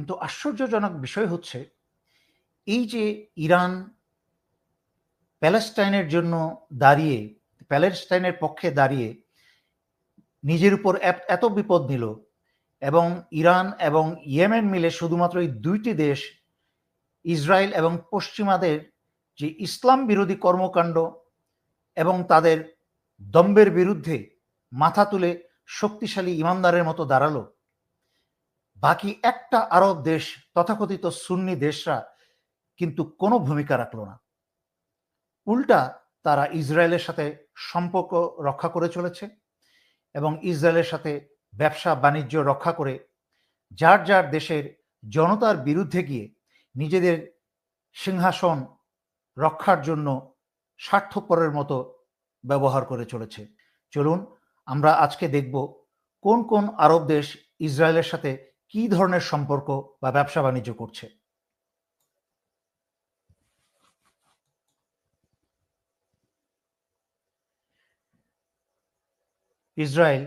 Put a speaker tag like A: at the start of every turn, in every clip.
A: কিন্তু আশ্চর্যজনক বিষয় হচ্ছে, এই যে ইরান প্যালেস্টাইনের জন্য দাঁড়িয়ে, প্যালেস্টাইনের পক্ষে দাঁড়িয়ে নিজের উপর এত বিপদ নিল এবং ইরান এবং ইয়েমেন মিলে শুধুমাত্র এই দুইটি দেশ, ইসরায়েল এবং পশ্চিমাদের যে ইসলাম বিরোধী কর্মকাণ্ড এবং তাদের দম্বের বিরুদ্ধে মাথা তুলে শক্তিশালী ইমানদারের মতো দাঁড়াল বাকি একটা আরব দেশ, তথাকথিত সুন্নি দেশরা কিন্তু কোনো ভূমিকা রাখল না। উল্টা তারা ইসরায়েলের সাথে সম্পর্ক রক্ষা করে চলেছে এবং ইসরায়েলের সাথে ব্যবসা বাণিজ্য রক্ষা করে যার যার দেশের জনতার বিরুদ্ধে গিয়ে নিজেদের সিংহাসন রক্ষার জন্য স্বার্থপরের মতো ব্যবহার করে চলেছে। চলুন আমরা আজকে দেখব কোন কোন আরব দেশ ইসরায়েলের সাথে কি ধরনের সম্পর্ক বা ব্যবসা বাণিজ্য করছে? ইসরায়েল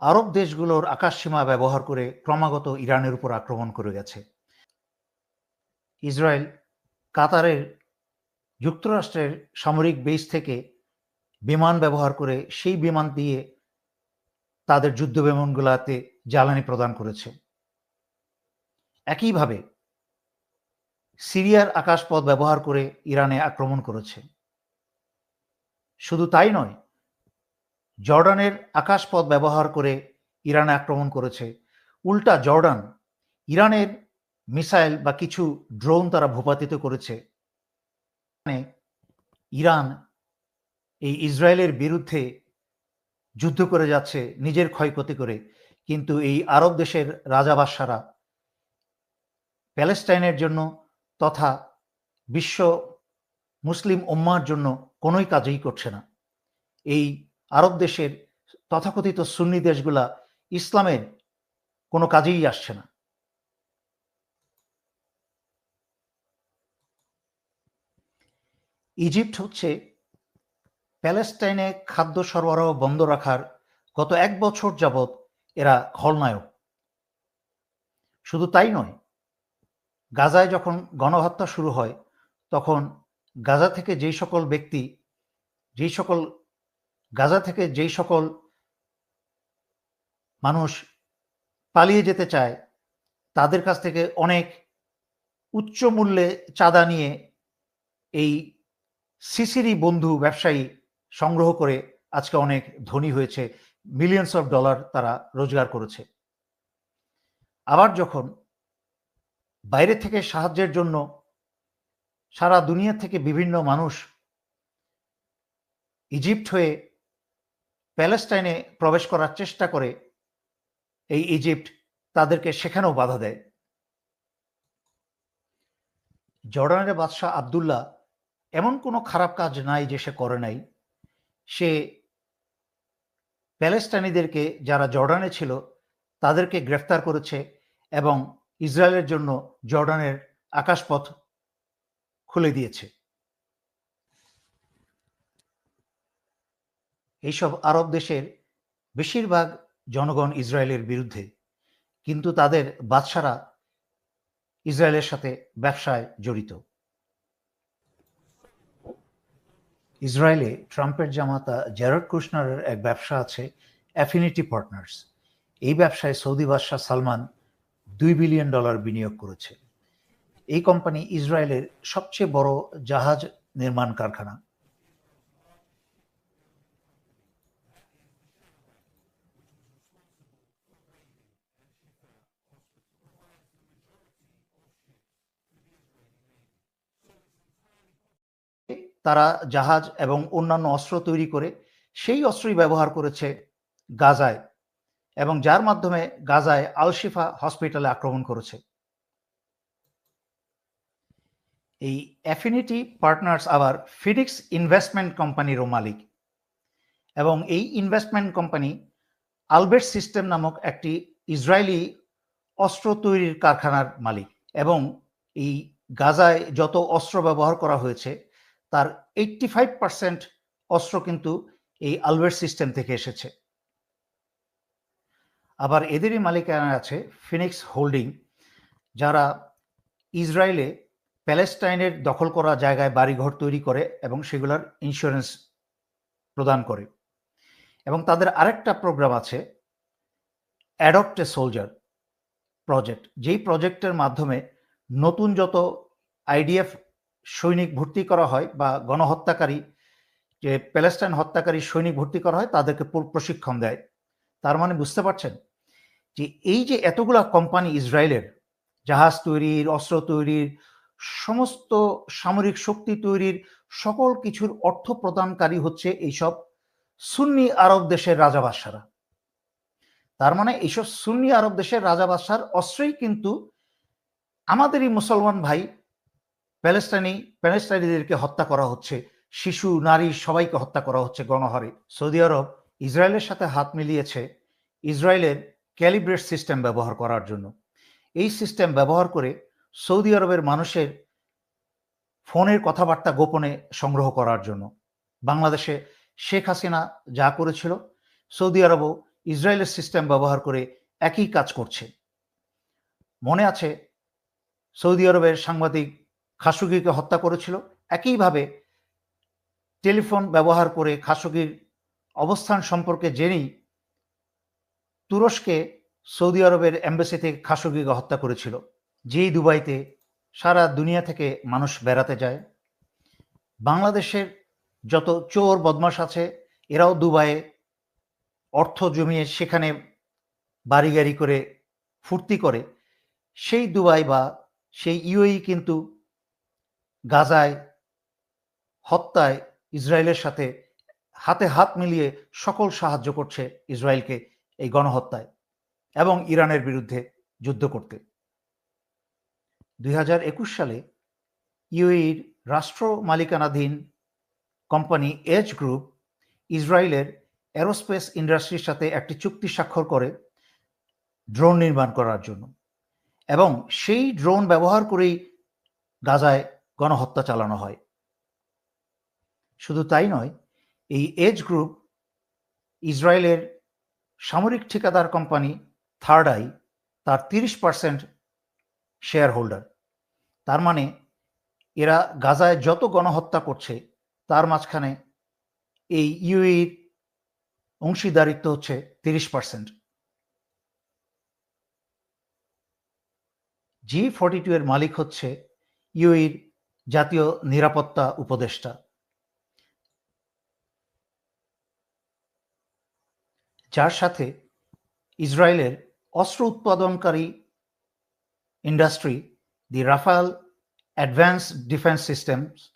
A: আরব দেশগুলোর আকাশসীমা ব্যবহার করে ক্রমাগত ইরানের উপর আক্রমণ করে গেছে। ইসরায়েল কাতারের যুক্তরাষ্ট্রের সামরিক বেস থেকে বিমান ব্যবহার করে সেই বিমান দিয়ে তাদের যুদ্ধ বিমানগুলাতে জ্বালানি প্রদান করেছে। একইভাবে সিরিয়ার আকাশপথ ব্যবহার করে ইরানে আক্রমণ করেছে। শুধু তাই নয়, জর্ডানের আকাশপথ ব্যবহার করে ইরানে আক্রমণ করেছে। উল্টা জর্ডান ইরানের মিসাইল বা কিছু ড্রোন তারা ভূপাতিত করেছে। ইরান এই ইসরায়েলের বিরুদ্ধে যুদ্ধ করে যাচ্ছে, নিজের ক্ষয়ক্ষতি করে। কিন্তু এই আরব দেশের রাজাবাসারা প্যালেস্টাইনের জন্য তথা বিশ্ব মুসলিম উম্মার জন্য কোনোই কাজই করছে না। এই আরব দেশের তথাকথিত সুন্নি দেশগুলা ইসলামের কোনো কাজেই আসছে না। ইজিপ্ট হচ্ছে প্যালেস্টাইনে খাদ্য সরবরাহ বন্ধ রাখার গত এক বছর যাবৎ এরা খলনায়ক। শুধু তাই নয়, গাজায় যখন গণহত্যা শুরু হয়, তখন গাজা থেকে যেই সকল ব্যক্তি, যেই সকল, গাজা থেকে যেই সকল মানুষ পালিয়ে যেতে চায়, তাদের কাছ থেকে অনেক উচ্চ মূল্যে চাঁদা নিয়ে এই সিসিরি বন্ধু ব্যবসায়ী সংগ্রহ করে আজকে অনেক ধনী হয়েছে। মিলিয়নস অফ ডলার তারা রোজগার করেছে। আবার যখন বাইরে থেকে সাহায্যের জন্য সারা দুনিয়া থেকে বিভিন্ন মানুষ ইজিপ্ট হয়ে প্যালেস্টাইনে প্রবেশ করার চেষ্টা করে, এই ইজিপ্ট তাদেরকে সেখানেও বাধা দেয়। জর্ডানের বাদশাহ আবদুল্লাহ এমন কোনো খারাপ কাজ নাই যে সে করে নাই। সে প্যালেস্টাইনিদেরকে যারা জর্ডানে ছিল, তাদেরকে গ্রেফতার করেছে এবং ইসরায়েলের জন্য জর্ডানের আকাশপথ খুলে দিয়েছে। এইসব আরব দেশের বেশিরভাগ জনগণ ইসরায়েলের বিরুদ্ধে, কিন্তু তাদের বাদশারা ইসরায়েলের সাথে ব্যবসায় জড়িত। ইসরায়েলে ট্রাম্পের জামাতা জেরড কুশনারের এক ব্যবসা আছে অ্যাফিনিটি পার্টনার্স এই ব্যবসায় সৌদি বাদশাহ সালমান দুই বিলিয়ন ডলার বিনিয়োগ করেছে। এই কোম্পানি ইসরায়েলের সবচেয়ে বড় জাহাজ নির্মাণ কারখানা। তারা জাহাজ এবং অন্যান্য অস্ত্র তৈরি করে সেই অস্ত্রই ব্যবহার করেছে গাজায় এবং যার মাধ্যমে গাজায় আলশিফা হসপিটালে আক্রমণ করেছে। এই অ্যাফিনিটি পার্টনার্স আবার ফিনিক্স ইনভেস্টমেন্ট কোম্পানিরও মালিক এবং এই ইনভেস্টমেন্ট কোম্পানি আলবের্ট সিস্টেম নামক একটি ইসরায়েলি অস্ত্র তৈরির কারখানার মালিক এবং এই গাজায় যত অস্ত্র ব্যবহার করা হয়েছে তার এইটটি ফাইভ পার্সেন্ট অস্ত্র কিন্তু এই আলবের্ট সিস্টেম থেকে এসেছে। আবার এদেরই মালিকানা আছে ফিনিক্স হোল্ডিং যারা ইসরায়েলে প্যালেস্টাইনের দখল করা জায়গায় বাড়িঘর তৈরি করে এবং সেগুলোর ইন্স্যুরেন্স প্রদান করে। এবং তাদের আরেকটা প্রোগ্রাম আছে অ্যাডপ্ট এ সোলজার প্রজেক্ট যেই প্রজেক্টের মাধ্যমে নতুন যত আইডিএফ সৈনিক ভর্তি করা হয় বা গণহত্যাকারী, যে প্যালেস্টাইন হত্যাকারী সৈনিক ভর্তি করা হয়, তাদেরকে প্রশিক্ষণ দেয়। তার মানে বুঝতে পারছেন? যে এই যে এতগুলা কোম্পানি ইসরায়েলের, জাহাজ তৈরির, অস্ত্র তৈরির, সমস্ত সামরিক শক্তি তৈরির, সকল কিছুর অর্থ প্রদানকারী হচ্ছে এইসব সুন্নি আরব দেশের রাজাবাসারা তার মানে এইসব সুন্নি আরব দেশের রাজাবাসার অস্ত্রই কিন্তু আমাদেরই মুসলমান ভাই প্যালেস্টাইনি প্যালেস্টাইনিদেরকে হত্যা করা হচ্ছে। শিশু, নারী সবাইকে হত্যা করা হচ্ছে গণহারে। সৌদি আরব ইসরায়েলের সাথে হাত মিলিয়েছে ইসরায়েলের ক্যালিব্রেট সিস্টেম ব্যবহার করার জন্য। এই সিস্টেম ব্যবহার করে সৌদি আরবের মানুষের ফোনের কথাবার্তা গোপনে সংগ্রহ করার জন্য। বাংলাদেশে শেখ হাসিনা যা করেছিল, সৌদি আরবও ইসরায়েলের সিস্টেম ব্যবহার করে একই কাজ করছে। মনে আছে সৌদি আরবের সাংবাদিক খাসুগিকে হত্যা করেছিল। একইভাবে টেলিফোন ব্যবহার করে খাসুগির অবস্থান সম্পর্কে জেনেই তুরস্কে সৌদি আরবের এম্বাসি থেকে খাসুগিকে হত্যা করেছিল, যেই দুবাইতে সারা দুনিয়া থেকে মানুষ বেড়াতে যায়। বাংলাদেশের যত চোর বদমাস আছে, এরাও দুবাইয়ে অর্থ জমিয়ে সেখানে বাড়ি গাড়ি করে ফুর্তি করে। সেই দুবাই বা সেই ইউই কিন্তু গাজায় হত্যায় ইসরায়েলের সাথে হাতে হাত মিলিয়ে সকল সাহায্য করছে ইসরায়েলকে এই গণহত্যায় এবং ইরানের বিরুদ্ধে যুদ্ধ করতে। দুই হাজার একুশ সালে ইউএইর রাষ্ট্র মালিকানাধীন কোম্পানি এজ গ্রুপ ইসরায়েলের অ্যারোস্পেস ইন্ডাস্ট্রির সাথে একটি চুক্তি স্বাক্ষর করে ড্রোন নির্মাণ করার জন্য এবং সেই ড্রোন ব্যবহার করেই গাজায় গণহত্যা চালানো হয়। শুধু তাই নয়, এই এজ গ্রুপ ইসরায়েলের সামরিক ঠিকাদার কোম্পানি থার্ড আই তার তিরিশ পার্সেন্ট শেয়ার হোল্ডার তার মানে এরা গাজায় যত গণহত্যা করছে, তার মাঝখানে এই ইউএর অংশীদারিত্ব হচ্ছে তিরিশ পার্সেন্ট। জি ফর্টি টু এর মালিক হচ্ছে ইউএর জাতীয় নিরাপত্তা উপদেষ্টা। যার সাথে ইসরায়েলের অস্ত্র উৎপাদনকারী industry, the Rafael advance defence systems,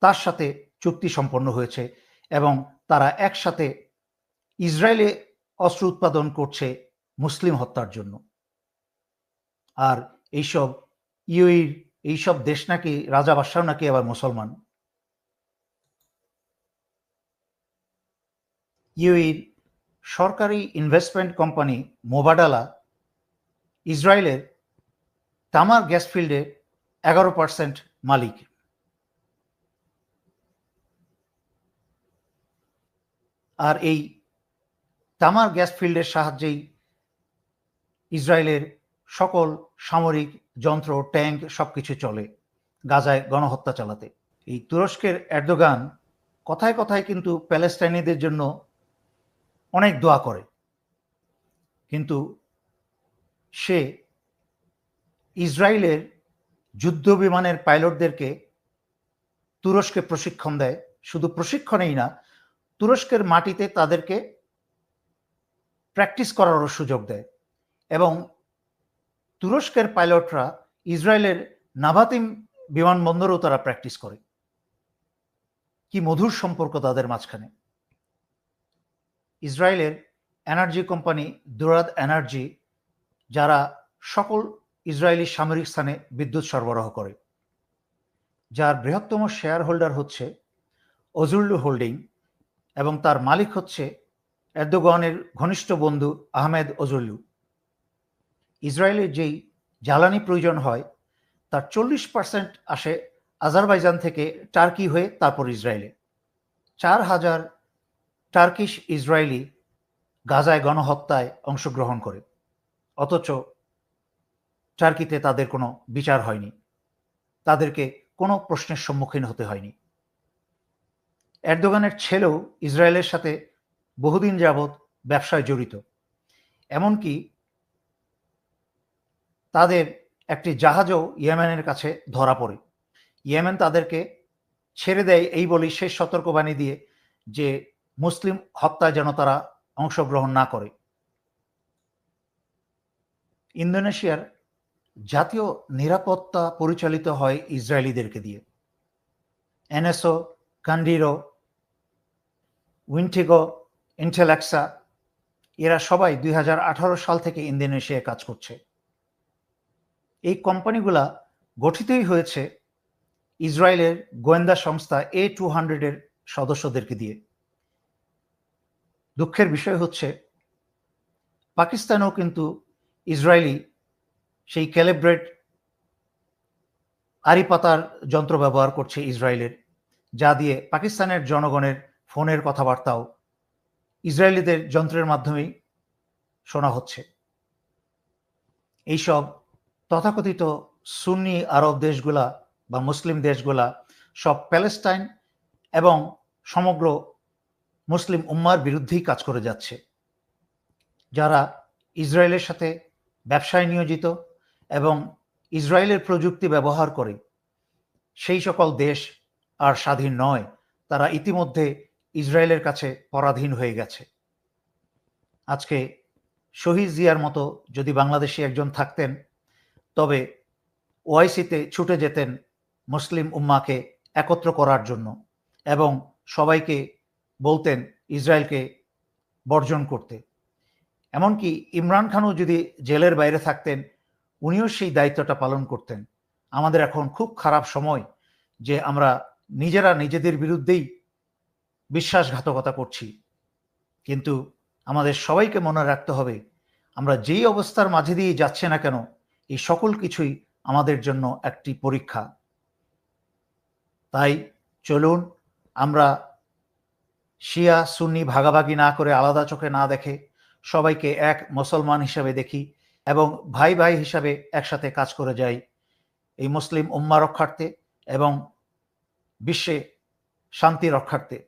A: তার সাথে চুক্তি সম্পন্ন হয়েছে এবং তারা একসাথে ইসরায়েলে অস্ত্র উৎপাদন করছে মুসলিম হত্যার জন্য। আর এইসব ইউইর এইসব দেশ নাকি, রাজা বাদশাহ নাকি আবার মুসলমান? ইউইর সরকারি ইনভেস্টমেন্ট কোম্পানি মোবাডালা ইসরায়েলের তামার গ্যাস ফিল্ডে এগারো পার্সেন্ট মালিক। আর এই তামার গ্যাস ফিল্ডের সাহায্যেই ইসরায়েলের সকল সামরিক যন্ত্র, ট্যাঙ্ক সবকিছু চলে গাজায় গণহত্যা চালাতে। এই তুরস্কের এরদোগান কথায় কথায় কিন্তু প্যালেস্টাইনিদের জন্য অনেক দোয়া করে। কিন্তু সে ইসরায়েলের যুদ্ধ বিমানের পাইলটদেরকে তুরস্কে প্রশিক্ষণ দেয়। শুধু প্রশিক্ষণেই না, তুরস্কের মাটিতে তাদেরকে প্র্যাকটিস করারও সুযোগ দেয় এবং তুরস্কের পাইলটরা ইসরায়েলের নাভাতিম বিমানবন্দরেও তারা প্র্যাকটিস করে। কি মধুর সম্পর্ক তাদের মাঝখানে। ইসরায়েলের এনার্জি কোম্পানি দুরাদ এনার্জি যারা সকল ইসরায়েলি সামরিক স্থানে বিদ্যুৎ সরবরাহ করে। যার বৃহত্তম শেয়ার হোল্ডার হচ্ছে অজুল্লু হোল্ডিং এবং তার মালিক হচ্ছে এরদোগানের ঘনিষ্ঠ বন্ধু আহমেদ অজুল্লু। ইসরায়েলের যেই জ্বালানি প্রয়োজন হয়, তার চল্লিশ পার্সেন্ট আসে আজারবাইজান থেকে টার্কি হয়ে তারপর ইসরায়েলে। চার হাজার টার্কিশ ইসরায়েলি গাজায় গণহত্যায় অংশগ্রহণ করে। অথচ টার্কিতে তাদের কোনো বিচার হয়নি। তাদেরকে কোনো প্রশ্নের সম্মুখীন হতে হয়নি। এরদোগানের ছেলেও ইসরায়েলের সাথে বহুদিন যাবৎ ব্যবসায় জড়িত। এমনকি তাদের একটি জাহাজও ইয়েমেনের কাছে ধরা পড়ে। ইয়েমেন তাদেরকে ছেড়ে দেয় এই বলেই শেষ সতর্কবাণী দিয়ে যে মুসলিম হত্যায় যেন তারা অংশগ্রহণ না করে। ইন্দোনেশিয়ার জাতীয় নিরাপত্তা পরিচালিত হয় ইসরায়েলিদেরকে দিয়ে। এনএসও, কান্ডিরো, উইন্টিগো, ইন্টেলেক্সা, এরা সবাই দুই হাজার আঠারো সাল থেকে ইন্দোনেশিয়ায় কাজ করছে। এই কোম্পানিগুলা গঠিতই হয়েছে ইসরায়েলের গোয়েন্দা সংস্থা এ টু হান্ড্রেডের সদস্যদেরকে দিয়ে। দুঃখের বিষয় হচ্ছে, পাকিস্তানেও কিন্তু ইসরায়েলি সেই ক্যালিব্রেট আরি পাতার যন্ত্র ব্যবহার করছে ইসরায়েলের, যা দিয়ে পাকিস্তানের জনগণের ফোনের কথাবার্তাও ইসরায়েলিদের যন্ত্রের মাধ্যমেই শোনা হচ্ছে। এইসব তথাকথিত সুন্নি আরব দেশগুলা বা মুসলিম দেশগুলা সব প্যালেস্টাইন এবং সমগ্র মুসলিম উম্মার বিরুদ্ধেই কাজ করে যাচ্ছে। যারা ইসরায়েলের সাথে ব্যবসায় নিয়োজিত এবং ইসরায়েলের প্রযুক্তি ব্যবহার করে, সেই সকল দেশ আর স্বাধীন নয়, তারা ইতিমধ্যে ইসরায়েলের কাছে পরাধীন হয়ে গেছে। আজকে শহীদ জিয়ার মতো যদি বাংলাদেশি একজন থাকতেন তবে ওআইসিতে ছুটে যেতেন মুসলিম উম্মাকে একত্র করার জন্য এবং সবাইকে বলতেন ইসরায়েলকে বর্জন করতে। এমনকি ইমরান খানও যদি জেলের বাইরে থাকতেন, উনিও সেই দায়িত্বটা পালন করতেন। আমাদের এখন খুব খারাপ সময় যে আমরা নিজেরা নিজেদের বিরুদ্ধেই বিশ্বাসঘাতকতা করছি। কিন্তু আমাদের সবাইকে মনে রাখতে হবে, আমরা যেই অবস্থার মাঝে দিয়ে যাচ্ছে না কেন এই সকল কিছুই আমাদের জন্য একটি পরীক্ষা। তাই চলুন আমরা শিয়া, সুন্নি ভাগাভাগি না করে আলাদা চোখে না দেখে সবাইকে এক মুসলমান হিসাবে দেখি এবং ভাই ভাই হিসাবে একসাথে কাজ করে যাই। এই মুসলিম উম্মা রক্ষার্থে এবং বিশ্বে শান্তি রক্ষার্থে।